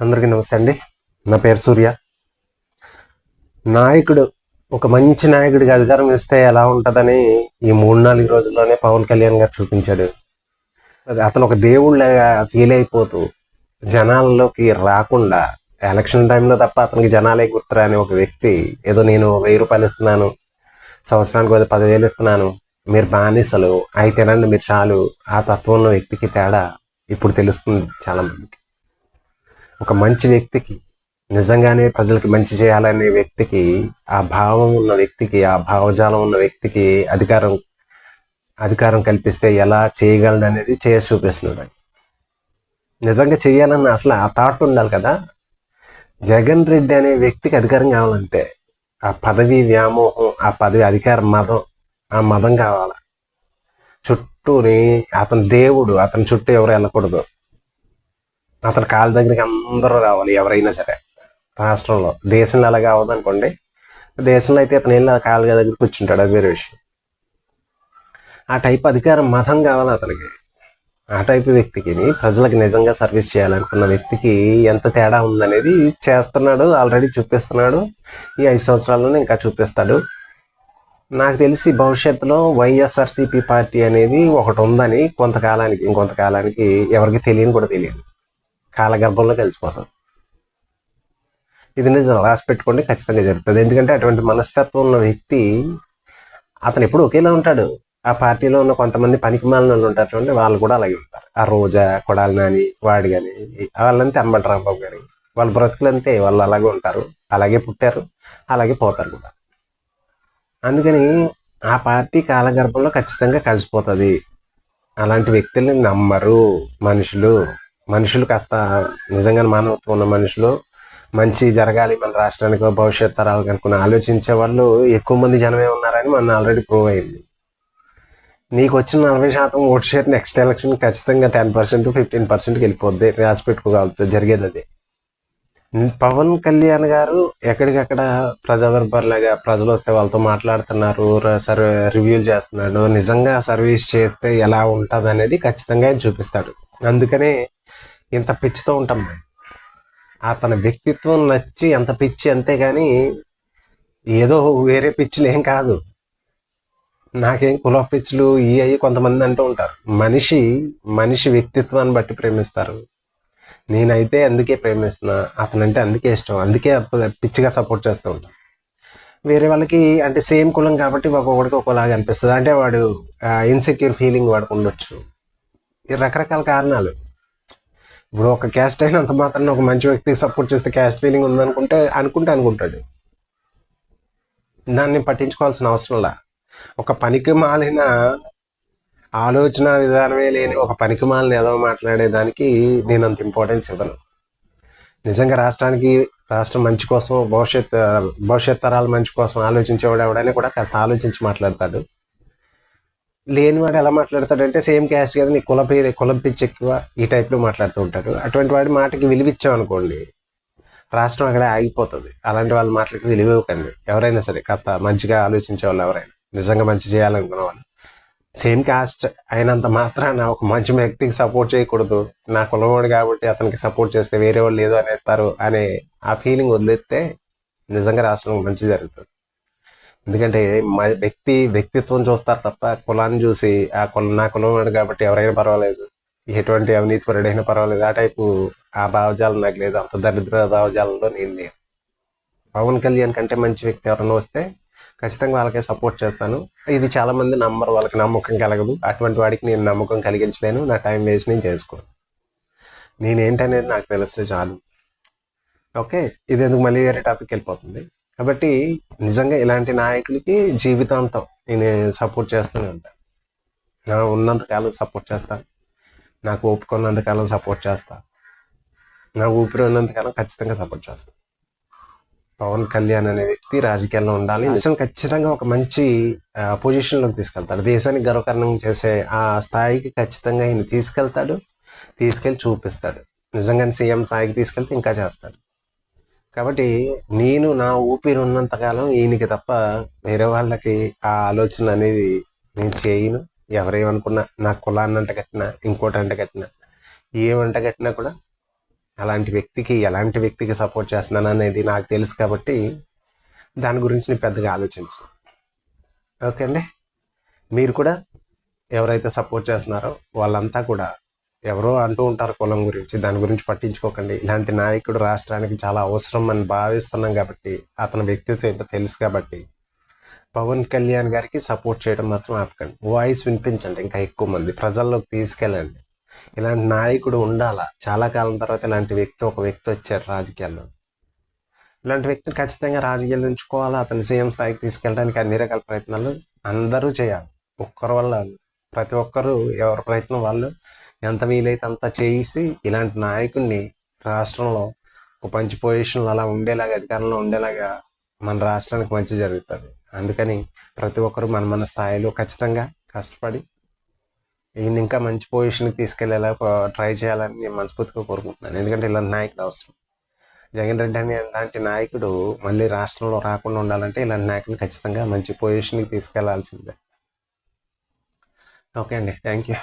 అందరికీ నమస్తే అండి. నా పేరు సూర్య. నాయకుడు ఒక మంచి నాయకుడికి అధికారం ఇస్తే ఎలా ఉంటుందని ఈ మూడు నాలుగు రోజుల్లోనే పవన్ కళ్యాణ్ గారు చూపించాడు. అది అతను ఒక దేవుళ్ళగా ఫీల్ అయిపోతూ జనాల్లోకి రాకుండా ఎలక్షన్ టైంలో తప్ప అతనికి జనాలే గుర్తురాని ఒక వ్యక్తి ఏదో నేను వెయ్యి రూపాయలు ఇస్తున్నాను సంవత్సరానికి పది పదివేలు ఇస్తున్నాను మీరు బానిసలు అయితే మీరు చాలు ఆ తత్వం వ్యక్తికి తేడా ఇప్పుడు తెలుస్తుంది చాలా మందికి ఒక మంచి వ్యక్తికి నిజంగానే ప్రజలకి మంచి చేయాలనే వ్యక్తికి ఆ భావం ఉన్న వ్యక్తికి ఆ భావజాలం ఉన్న వ్యక్తికి అధికారం అధికారం కల్పిస్తే ఎలా చేయగలడు అనేది చేసి చూపిస్తున్నాడు నిజంగా చేయాలన్న అసలు ఆ థాట్ ఉండాలి కదా. జగన్ రెడ్డి అనే వ్యక్తికి అధికారం కావాలంతే ఆ పదవి వ్యామోహం ఆ పదవి అధికార మదం ఆ మదం కావాలి? చుట్టూని అతని దేవుడు అతని చుట్టూ ఎవరు వెళ్ళకూడదు. అతని కాళ్ళ దగ్గరికి అందరూ రావాలి ఎవరైనా సరే. రాష్ట్రంలో దేశంలో అలా కావద్దు అనుకోండి దేశంలో అయితే అతను వెళ్ళి ఆ కాళ్ళ దగ్గర కూర్చుంటాడు అది వేరే విషయం. ఆ టైప్ అధికారం మతం కావాలి అతనికి. ఆ టైప్ వ్యక్తికి ప్రజలకు నిజంగా సర్వీస్ చేయాలనుకున్న వ్యక్తికి ఎంత తేడా ఉందనేది చేస్తున్నాడు ఆల్రెడీ చూపిస్తున్నాడు ఈ ఐదు సంవత్సరాల్లోనే ఇంకా చూపిస్తాడు. నాకు తెలిసి భవిష్యత్తులో వైఎస్ఆర్సీపీ పార్టీ అనేది ఒకటి ఉందని కొంతకాలానికి ఇంకొంతకాలానికి ఎవరికి తెలియని కూడా తెలియదు. కాలగర్భంలో కలిసిపోతాం. ఇది నిజం. రాసి పెట్టుకోండి ఖచ్చితంగా జరుగుతుంది. ఎందుకంటే అటువంటి మనస్తత్వం ఉన్న వ్యక్తి అతను ఎప్పుడు ఒకేలా ఉంటాడు. ఆ పార్టీలో ఉన్న కొంతమంది పనికి మాలిన వాళ్ళు ఉంటారు చూడండి వాళ్ళు కూడా అలాగే ఉంటారు. ఆ రోజా కొడాలి నాని వాడు కానీ వాళ్ళంతే అమ్మటి రాంబాబు గారి. వాళ్ళ బ్రతుకులంతే వాళ్ళు అలాగే ఉంటారు. అలాగే పుట్టారు అలాగే పోతారు కూడా. అందుకని ఆ పార్టీ కాలగర్భంలో ఖచ్చితంగా కలిసిపోతుంది. అలాంటి వ్యక్తుల్ని నమ్మరు మనుషులు. మనుషులు కాస్త నిజంగా మానవత్వం ఉన్న మనుషులు మంచి జరగాలి మన రాష్ట్రానికి భవిష్యత్ తరాలకు అనుకుని ఆలోచించే వాళ్ళు ఎక్కువ మంది జనమే ఉన్నారని మన ఆల్రెడీ ప్రూవ్ అయింది. నీకు వచ్చిన నలభై శాతం ఓటు షేర్ నెక్స్ట్ ఎలక్షన్ ఖచ్చితంగా టెన్ పర్సెంట్ ఫిఫ్టీన్ పర్సెంట్కి వెళ్ళిపోద్ది. రాసి పెట్టుకోగలుగుతుంది జరిగేది అది. పవన్ కళ్యాణ్ గారు ఎక్కడికక్కడ ప్రజాదర్బార్లాగా ప్రజలు వస్తే వాళ్ళతో మాట్లాడుతున్నారు సర్వే రివ్యూలు చేస్తున్నాడు. నిజంగా సర్వీస్ చేస్తే ఎలా ఉంటుంది అనేది ఖచ్చితంగా ఆయన చూపిస్తాడు. అందుకనే ఇంత పిచ్చితో ఉంటాం మేము. అతని వ్యక్తిత్వం నచ్చి అంత పిచ్చి అంతేగాని ఏదో వేరే పిచ్చిలేం కాదు. నాకేం కుల పిచ్చులు ఈ అయ్యి కొంతమంది అంటూ ఉంటారు. మనిషి మనిషి వ్యక్తిత్వాన్ని బట్టి ప్రేమిస్తారు. నేనైతే అందుకే ప్రేమిస్తున్నా అతనంటే అందుకే ఇష్టం అందుకే పిచ్చిగా సపోర్ట్ చేస్తూ ఉంటాను వేరే వాళ్ళకి అంటే సేమ్ కులం కాబట్టి ఒక్కొక్కడికి ఒకలాగా అనిపిస్తుంది. అంటే వాడు ఇన్సెక్యూర్ ఫీలింగ్ వాడికి ఉండొచ్చు. ఈ రకరకాల కారణాలు. ఇప్పుడు ఒక క్యాస్ట్ అయినంత మాత్రం ఒక మంచి వ్యక్తికి సపోర్ట్ చేస్తే క్యాస్ట్ ఫీలింగ్ ఉందనుకుంటే అనుకుంటే అనుకుంటాడు. దాన్ని పట్టించుకోవాల్సిన అవసరంలా ఒక పనికి మాలిన ఆలోచన విధానమే లేని ఒక పనికి మాలిన ఏదో మాట్లాడేదానికి నేను అంత ఇంపార్టెన్స్ ఇవ్వను. నిజంగా రాష్ట్రానికి రాష్ట్రం మంచి కోసం భవిష్యత్ భవిష్యత్ తరాల మంచి కోసం ఆలోచించేవాడు ఎవడైనా కూడా కాస్త ఆలోచించి మాట్లాడతాడు. లేనివాడు ఎలా మాట్లాడతాడంటే సేమ్ క్యాస్ట్ కదా నీ కుల పేరు కులం పిచ్చి ఎక్కువ ఈ టైప్లో మాట్లాడుతూ ఉంటాడు. అటువంటి వాడి మాటకి విలువిచ్చాం అనుకోండి రాష్ట్రం అక్కడే ఆగిపోతుంది. అలాంటి వాళ్ళ మాటలకు విలువ ఇవ్వకండి ఎవరైనా సరే కాస్త మంచిగా ఆలోచించే వాళ్ళు ఎవరైనా నిజంగా మంచి చేయాలనుకున్న వాళ్ళు. సేమ్ కాస్ట్ అయినంత మాత్రాన ఒక మంచి వ్యక్తికి సపోర్ట్ చేయకూడదు. నా కులవాడు కాబట్టి అతనికి సపోర్ట్ చేస్తే వేరే వాళ్ళు ఏదో అనేస్తారు అనే ఆ ఫీలింగ్ వదిలేస్తే నిజంగా రాష్ట్రం మంచి జరుగుతుంది. ఎందుకంటే మా వ్యక్తి వ్యక్తిత్వం చూస్తారు తప్ప కులాన్ని చూసి ఆ కులం నా కులవాడు కాబట్టి ఎవరైనా పర్వాలేదు. ఎటువంటి అవినీతి పరుడైనా పర్వాలేదు. ఆ టైపు ఆ భావజాలం నాకు లేదు. అంత దరిద్ర భావజాలంలో నేను లేను. పవన్ కళ్యాణ్ కంటే మంచి వ్యక్తి ఎవరైనా వస్తే ఖచ్చితంగా వాళ్ళకే సపోర్ట్ చేస్తాను. ఇది చాలామంది నమ్మరు. వాళ్ళకి నమ్మకం కలగదు. అటువంటి వాడికి నేను నమ్మకం కలిగించలేను. నా టైం వేస్ట్ నేను చేసుకోను. నేనేంటనేది నాకు తెలిస్తే చాలు. ఓకే? ఇది ఎందుకు మళ్ళీ వేరే టాపిక్ వెళ్ళిపోతుంది. కాబట్టి నిజంగా ఇలాంటి నాయకులకి జీవితాంతం నేను సపోర్ట్ చేస్తూనే ఉంటాను నా ఉన్నంత కాలం సపోర్ట్ చేస్తాను నాకు ఒప్పుకున్నంత కాలం సపోర్ట్ చేస్తాను నా ఊపిరి ఉన్నంత కాలం ఖచ్చితంగా సపోర్ట్ చేస్తాను పవన్ కళ్యాణ్ అనే వ్యక్తి రాజకీయాల్లో ఉండాలి. నిజం ఖచ్చితంగా ఒక మంచి పొజిషన్లోకి తీసుకెళ్తాడు. దేశానికి గర్వకారణం చేసే ఆ స్థాయికి ఖచ్చితంగా ఈయన తీసుకెళ్తాడు. తీసుకెళ్ళి చూపిస్తాడు. నిజంగానే సీఎం స్థాయికి తీసుకెళ్తే ఇంకా చేస్తాడు. కాబట్టి నేను నా ఊపిరి ఉన్నంతకాలం ఈయనకి తప్ప వేరే వాళ్ళకి ఆ ఆలోచన అనేది నేను చేయను. ఎవరేమనుకున్నా నా కులాన్ని అంట కట్టినా ఇంకోటి అంట కట్టినా ఏమంట కట్టినా కూడా అలాంటి వ్యక్తికి ఎలాంటి వ్యక్తికి సపోర్ట్ చేస్తున్నాను అనేది నాకు తెలుసు కాబట్టి దాని గురించి నేను పెద్దగా ఆలోచించను. ఓకే అండి? మీరు కూడా ఎవరైతే సపోర్ట్ చేస్తున్నారో వాళ్ళంతా కూడా ఎవరో అంటూ ఉంటారు కులం గురించి దాని గురించి పట్టించుకోకండి. ఇలాంటి నాయకుడు రాష్ట్రానికి చాలా అవసరం అని భావిస్తున్నాం కాబట్టి అతని వ్యక్తిత్వం ఏంటో తెలుసు కాబట్టి పవన్ కళ్యాణ్ గారికి సపోర్ట్ చేయడం మాత్రం ఆపకండి. వాయిస్ వినిపించండి ఇంకా ఎక్కువ మంది ప్రజల్లోకి తీసుకెళ్ళండి. ఇలాంటి నాయకుడు ఉండాలా? చాలా కాలం తర్వాత ఇలాంటి వ్యక్తి ఒక వ్యక్తి వచ్చారు రాజకీయాల్లో. ఇలాంటి వ్యక్తిని ఖచ్చితంగా రాజకీయాలు ఉంచుకోవాలా? అతని సీఎం స్థాయికి తీసుకెళ్ళడానికి అన్ని రకాల ప్రయత్నాలు అందరూ చేయాలి. ఒక్కరి వల్ల ప్రతి ఒక్కరూ ఎవరి ప్రయత్నం వాళ్ళు ఎంత వీలైతే అంత చేసి ఇలాంటి నాయకుడిని రాష్ట్రంలో ఒక మంచి పొజిషన్లో అలా ఉండేలాగా అధికారంలో ఉండేలాగా మన రాష్ట్రానికి మంచి జరుగుతుంది. అందుకని ప్రతి ఒక్కరు మన మన స్థాయిలో ఖచ్చితంగా కష్టపడి ఈయన ఇంకా మంచి పొజిషన్కి తీసుకెళ్ళేలా ట్రై చేయాలని నేను మనస్ఫూర్తిగా కోరుకుంటున్నాను. ఎందుకంటే ఇలాంటి నాయకుడు అవసరం. జగన్ రెడ్డి అని ఇలాంటి నాయకుడు మళ్ళీ రాష్ట్రంలో రాకుండా ఉండాలంటే ఇలాంటి నాయకుడిని ఖచ్చితంగా మంచి పొజిషన్కి తీసుకెళ్ళాల్సిందే. ఓకే అండి. Thank you